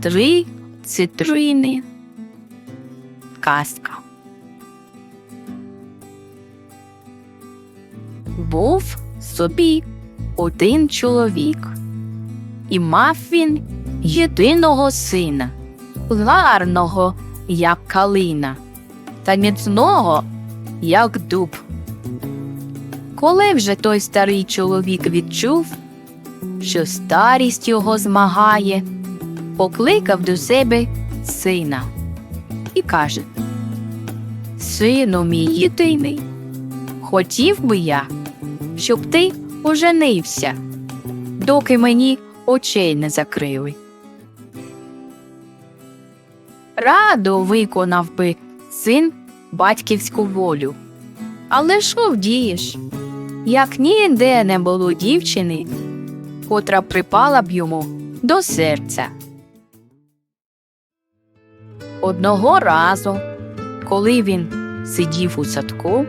Три цитрини. Казка. Був собі один чоловік, і мав він єдиного сина, гарного, як калина, та міцного, як дуб. Коли вже той старий чоловік відчув, що старість його змагає, покликав до себе сина і каже: Сину мій єдиний, хотів би я, щоб ти оженився, доки мені очей не закрили. Радо виконав би син батьківську волю. Але що вдієш? Як ніде не було дівчини, котра припала б йому до серця. Одного разу, коли він сидів у садку,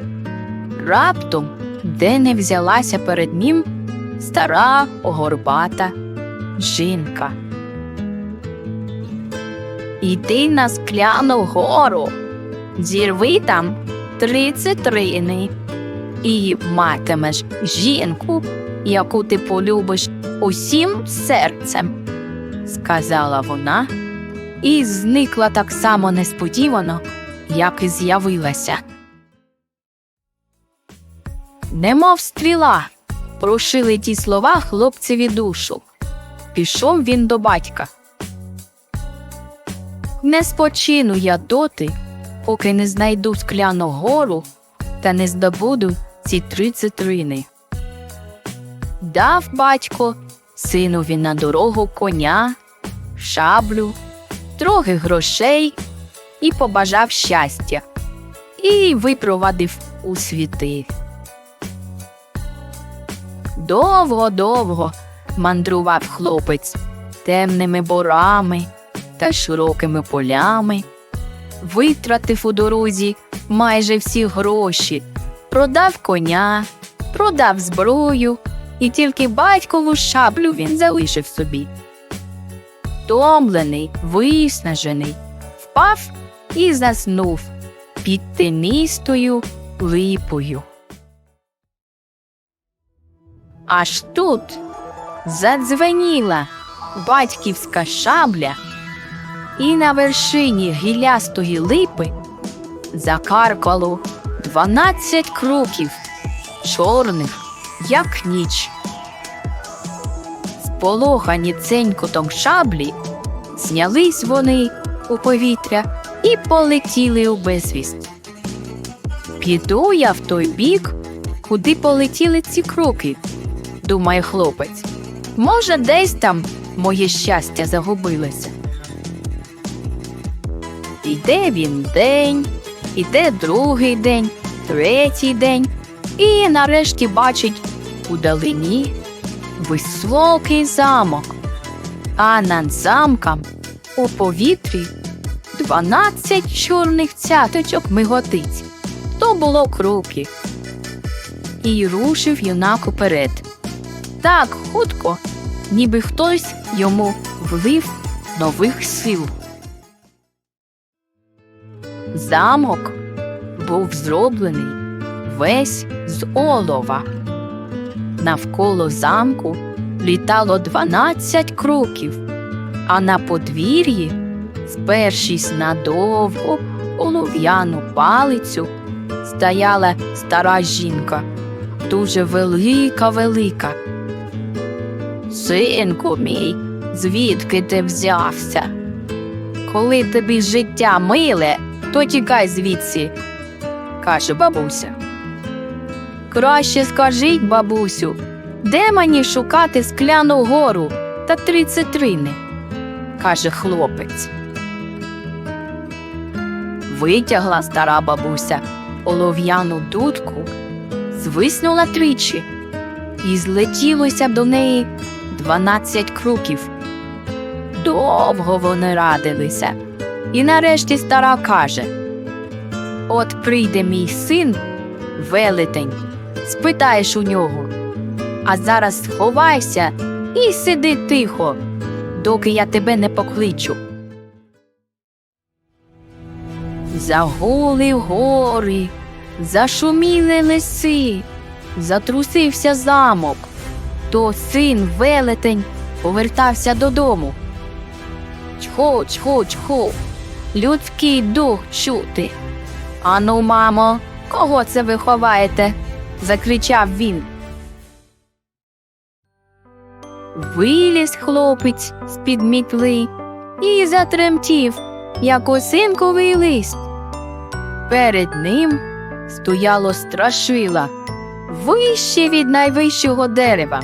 раптом де не взялася перед ним стара огорбата жінка. Іди на скляну гору, зірви там три цитрини, і матимеш жінку, яку ти полюбиш усім серцем, сказала вона, і зникла так само несподівано, як і з'явилася. Немов стріла, прошили ті слова хлопцеві душу. Пішов він до батька. Не спочину я доти, поки не знайду скляну гору та не здобуду ці три цитрини. Дав батько синові на дорогу коня, шаблю, трохи грошей і побажав щастя, і випровадив у світи. Довго-довго мандрував хлопець темними борами та широкими полями, витратив у дорозі майже всі гроші, продав коня, продав зброю, і тільки батькову шаблю він залишив собі. Томлений, виснажений, впав і заснув під тенистою липою. Аж тут задзвеніла батьківська шабля, і на вершині гілястої липи закаркало дванадцять кроків, чорних, як ніч. Сполохані ценькотом шаблі, знялись вони у повітря і полетіли у безвість. Піду я в той бік, куди полетіли ці кроки, думає хлопець. Може, десь там моє щастя загубилося. Іде він день, іде другий день, третій день, і нарешті бачить удалині високий замок, а над замком у повітрі дванадцять чорних цяточок миготить. То було кроки. І рушив юнак уперед. Так хутко, ніби хтось йому влив нових сил. Замок був зроблений весь з олова. Навколо замку літало дванадцять кроків, а на подвір'ї, спершись на довгу олов'яну палицю, стояла стара жінка, дуже велика велика. Синку мій, звідки ти взявся? Коли тобі життя миле, то тікай звідси, каже бабуся. Краще скажіть, бабусю, де мені шукати скляну гору та три цитрини? каже хлопець. Витягла стара бабуся олов'яну дудку, звиснула тричі, і злетілося до неї дванадцять круків. Довго вони радилися, і нарешті стара каже: От прийде мій син, велетень, спитаєш у нього, а зараз сховайся і сиди тихо, доки я тебе не покличу. Загули гори, зашуміли лиси, затрусився замок. То син велетень повертався додому. Чхо, чхо, чхо, людський дух чути. Ану, мамо, кого це ви ховаєте? Закричав він. Виліз хлопець з-під мітли і затремтів, як осинковий лист. Перед ним стояло страшила вище від найвищого дерева.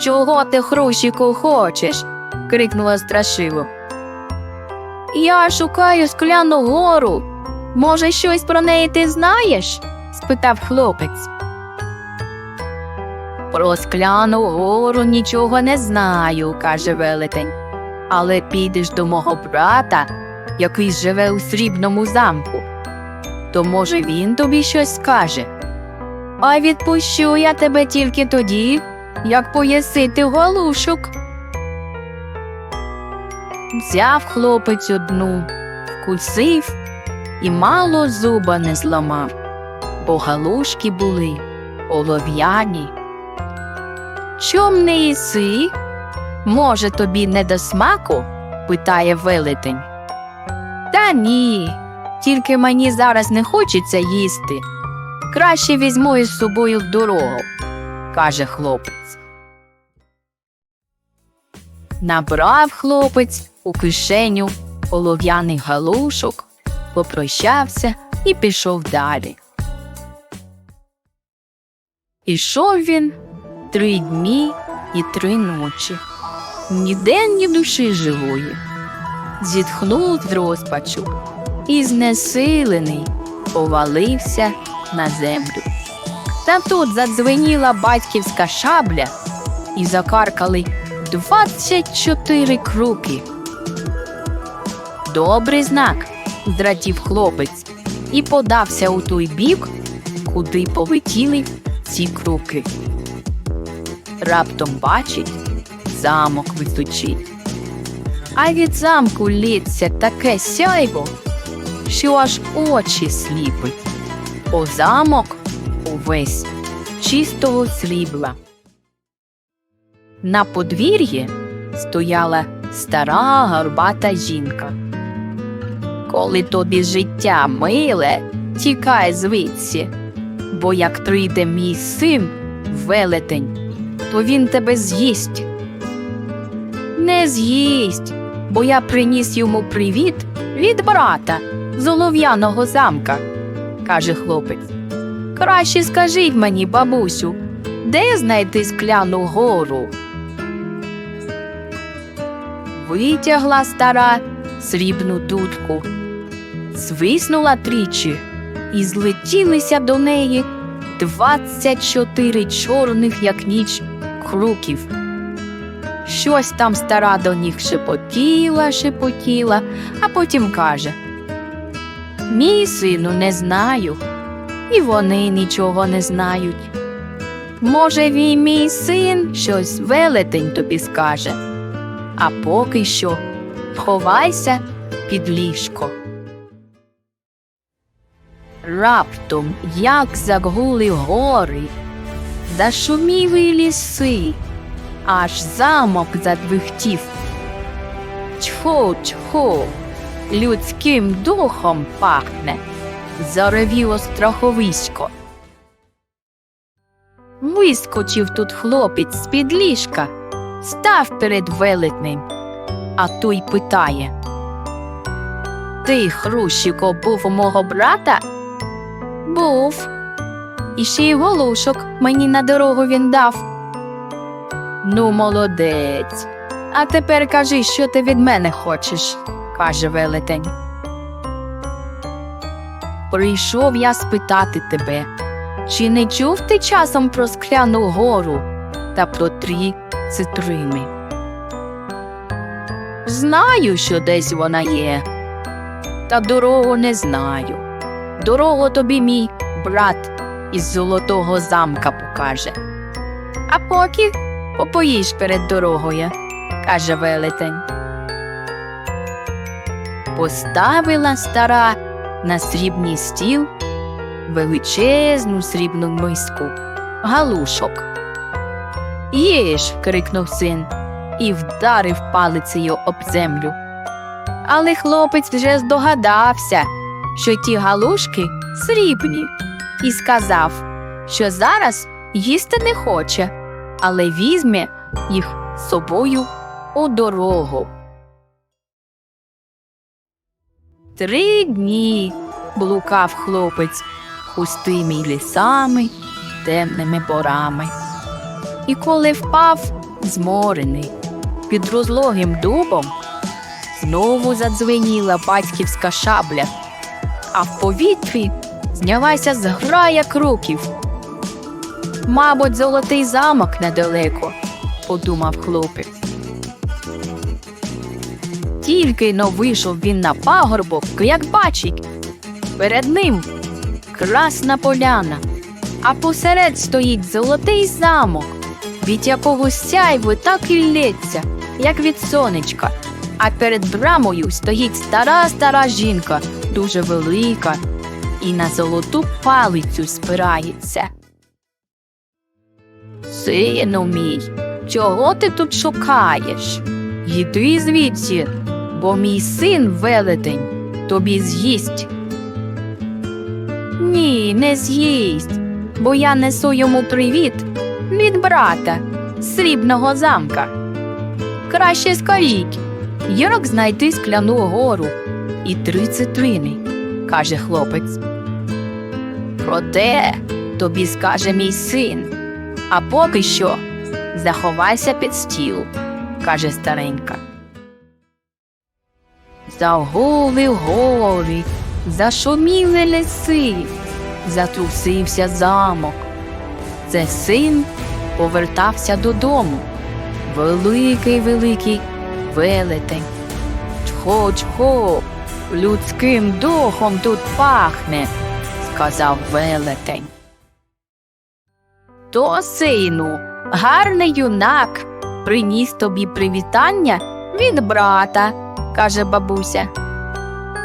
Чого ти, хрущику, хочеш? крикнула страшило. Я шукаю скляну гору. Може, щось про неї ти знаєш? Спитав хлопець. Про скляну гору нічого не знаю, каже велетень. Але підеш до мого брата, який живе у срібному замку. То, може, він тобі щось скаже. А відпущу я тебе тільки тоді, як поєси ти голушок. Взяв хлопець одну, вкусив і мало зуба не зламав, бо галушки були олов'яні. Чом не їси? Може, тобі не до смаку? питає велетень. Та ні, тільки мені зараз не хочеться їсти. Краще візьму із собою дорогу, каже хлопець. Набрав хлопець у кишеню олов'яних галушок, попрощався і пішов далі. Ішов він три дні і три ночі, ніде ні душі живої. Зітхнув з розпачу і знесилений повалився на землю. Та тут задзвеніла батьківська шабля і закаркали двадцять чотири круки. Добрий знак, зрадів хлопець і подався у той бік, куди полетіли ці круки. Раптом бачить, замок височить. А від замку лється таке сяйво, що аж очі сліпить. О замок увесь чистого срібла. На подвір'ї стояла стара горбата жінка. Коли тобі життя миле, тікай звідси, бо як прийде мій син, велетень, то він тебе з'їсть. Не з'їсть, бо я приніс йому привіт від брата з олов'яного замка, каже хлопець. Краще скажіть мені, бабусю, де знайти скляну гору? Витягла стара срібну дудку, свиснула тричі, і злетілися до неї двадцять чотири чорних, як ніч, круків. Щось там стара до них шепотіла, шепотіла, а потім каже Мій сину не знаю, і вони нічого не знають. Може, він мій син щось велетень тобі скаже, а поки що ховайся під ліжко. Раптом, як загули гори, зашуміли ліси, аж замок задвихтів. Чхо, чхо, людським духом пахне, заревіло страховисько. Вискочив тут хлопець з-під ліжка, став перед велетнем, а той питає Ти, Хрущико, був у мого брата? Був. І ще й голушок мені на дорогу він дав. Ну, молодець. А тепер кажи, що ти від мене хочеш, каже велетень. Прийшов я спитати тебе, чи не чув ти часом про скляну гору та про три цитрини? Знаю, що десь вона є, та дорогу не знаю. Дорогу тобі мій брат із золотого замка покаже. А поки попоїш перед дорогою. каже велетень. Поставила стара на срібний стіл величезну срібну миску, галушок. Їж. крикнув син і вдарив палицею об землю. Але хлопець вже здогадався, що ті галушки срібні, і сказав, що зараз їсти не хоче, але візьме їх з собою у дорогу. Три дні блукав хлопець густими лісами, темними борами. І коли впав зморений під розлогим дубом, знову задзвеніла батьківська шабля, а в повітрі знялася зграя кроків. Мабуть, золотий замок недалеко, подумав хлопець. Тільки но вийшов він на пагорбок, як бачить, перед ним красна поляна, а посеред стоїть золотий замок, від якого сяйво так і лється, як від сонечка. А перед брамою стоїть стара стара жінка, дуже велика, і на золоту палицю спирається. Сину мій, чого ти тут шукаєш? Йди звідси, бо мій син велетень тобі з'їсть. Ні, не з'їсть, бо я несу йому привіт від брата срібного замка. Краще скажіть, як знайти скляну гору і три цитрини, каже хлопець. Проте тобі скаже мій син, а поки що заховайся під стіл, каже старенька. Загули гори, зашуміли ліси, затрусився замок. Це син повертався додому. Великий великий велетень. Чхо, чхо, людським духом тут пахне, сказав велетень. То, сину, гарний юнак приніс тобі привітання від брата, каже бабуся.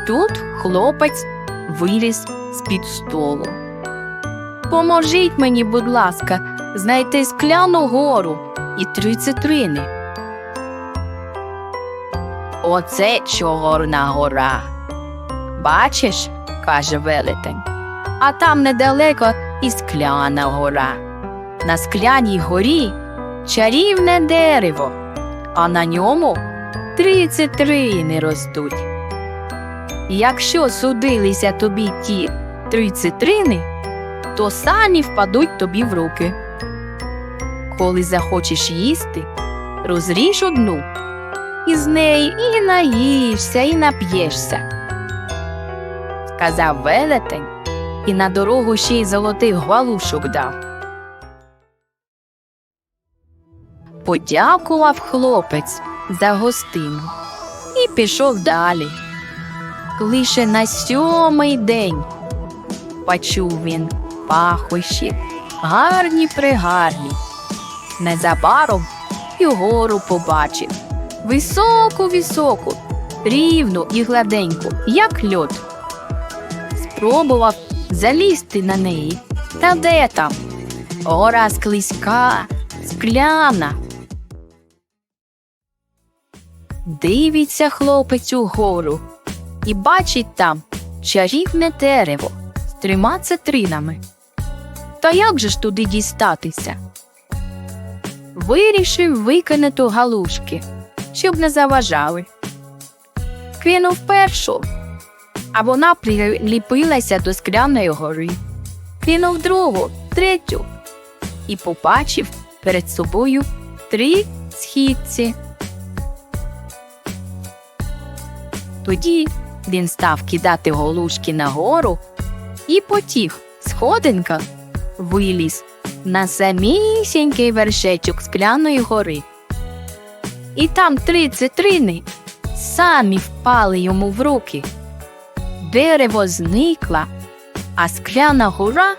Тут хлопець виліз з-під столу. Поможіть мені, будь ласка, знайти скляну гору і три цитрини. Оце чорна гора. Бачиш, каже велетень, а там недалеко і скляна гора. На скляній горі чарівне дерево, а на ньому три цитрини ростуть. Якщо судилися тобі ті три цитрини, то самі впадуть тобі в руки. Коли захочеш їсти, розріж одну, і з неї і наїшся, і нап'єшся. Сказав велетень і на дорогу ще й золотих галушок дав. Подякував хлопець за гостину і пішов далі. Лише на сьомий день почув він пахощі, гарні пригарні. Незабаром і гору побачив високу, високу, рівну і гладеньку, як льод. Спробував залізти на неї. Та де там? Гора склизька, скляна. Дивиться хлопець у гору і бачить там чарівне дерево з трьома цитринами. Та як же ж туди дістатися? Вирішив викинути галушки, щоб не заважали. Кинув першу, а вона приліпилася до скляної гори. Кинув другу, третю і побачив перед собою три східці. Тоді він став кидати голушки нагору і потіг сходинка виліз на самісінький вершечок скляної гори. І там три цитрини самі впали йому в руки. Дерево зникло, а скляна гора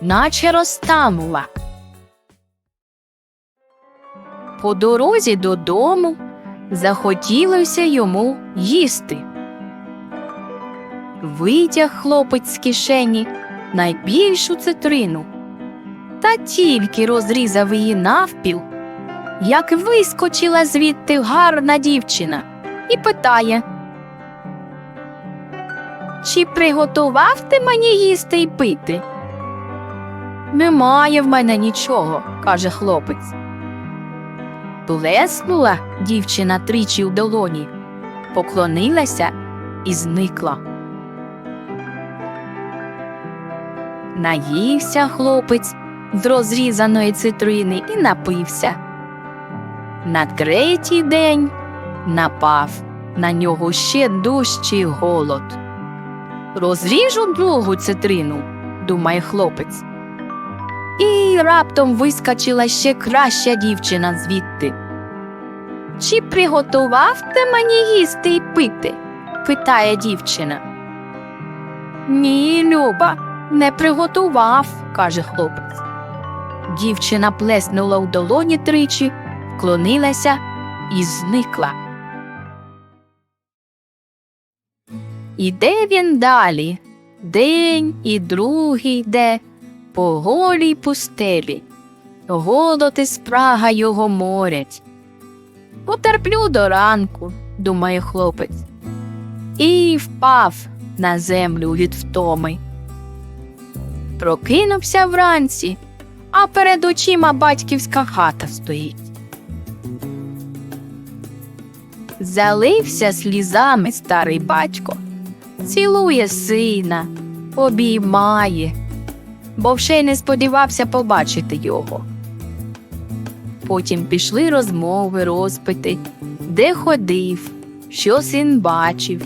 наче розтанула. По дорозі додому захотілося йому їсти. Витяг хлопець з кишені найбільшу цитрину. Та тільки розрізав її навпіл, як вискочила звідти гарна дівчина і питає. Чи приготував ти мені їсти й пити? Немає в мене нічого, каже хлопець. Плеснула дівчина тричі в долоні, поклонилася і зникла. Наївся хлопець з розрізаної цитрини і напився. На третій день напав на нього ще дужчий голод. Розріжу другу цитрину, думає хлопець. І раптом вискочила ще краща дівчина звідти. Чи приготував ти мені їсти й пити? питає дівчина. Ні, Люба, не приготував, каже хлопець. Дівчина плеснула в долоні тричі, вклонилася і зникла. Іде він далі. День і другий йде по голій пустелі. Голод і спрага його морять. Потерплю до ранку, думає хлопець, і впав на землю від втоми. Прокинувся вранці, а перед очима батьківська хата стоїть. Залився слізами старий батько, цілує сина, обіймає, бо вже й не сподівався побачити його. Потім пішли розмови, розпити, де ходив, що син бачив.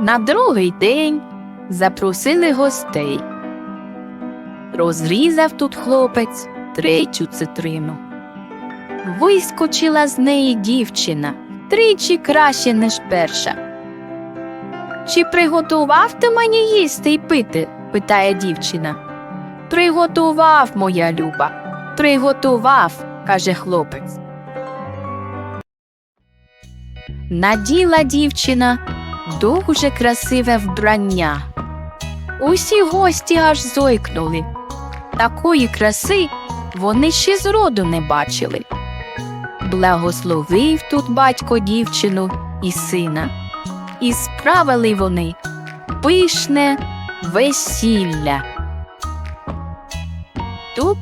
На другий день запросили гостей. Розрізав тут хлопець третю цитрину. Вискочила з неї дівчина тричі краще, ніж перша. Чи приготував ти мені їсти й пити? питає дівчина. Приготував, моя люба, приготував, каже хлопець. Наділа дівчина дуже красиве вбрання. Усі гості аж зойкнули. Такої краси вони ще зроду не бачили. Благословив тут батько дівчину і сина, і справили вони пишне весілля. Тут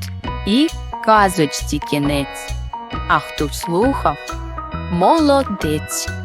і казочці кінець, а хто слухав молодець.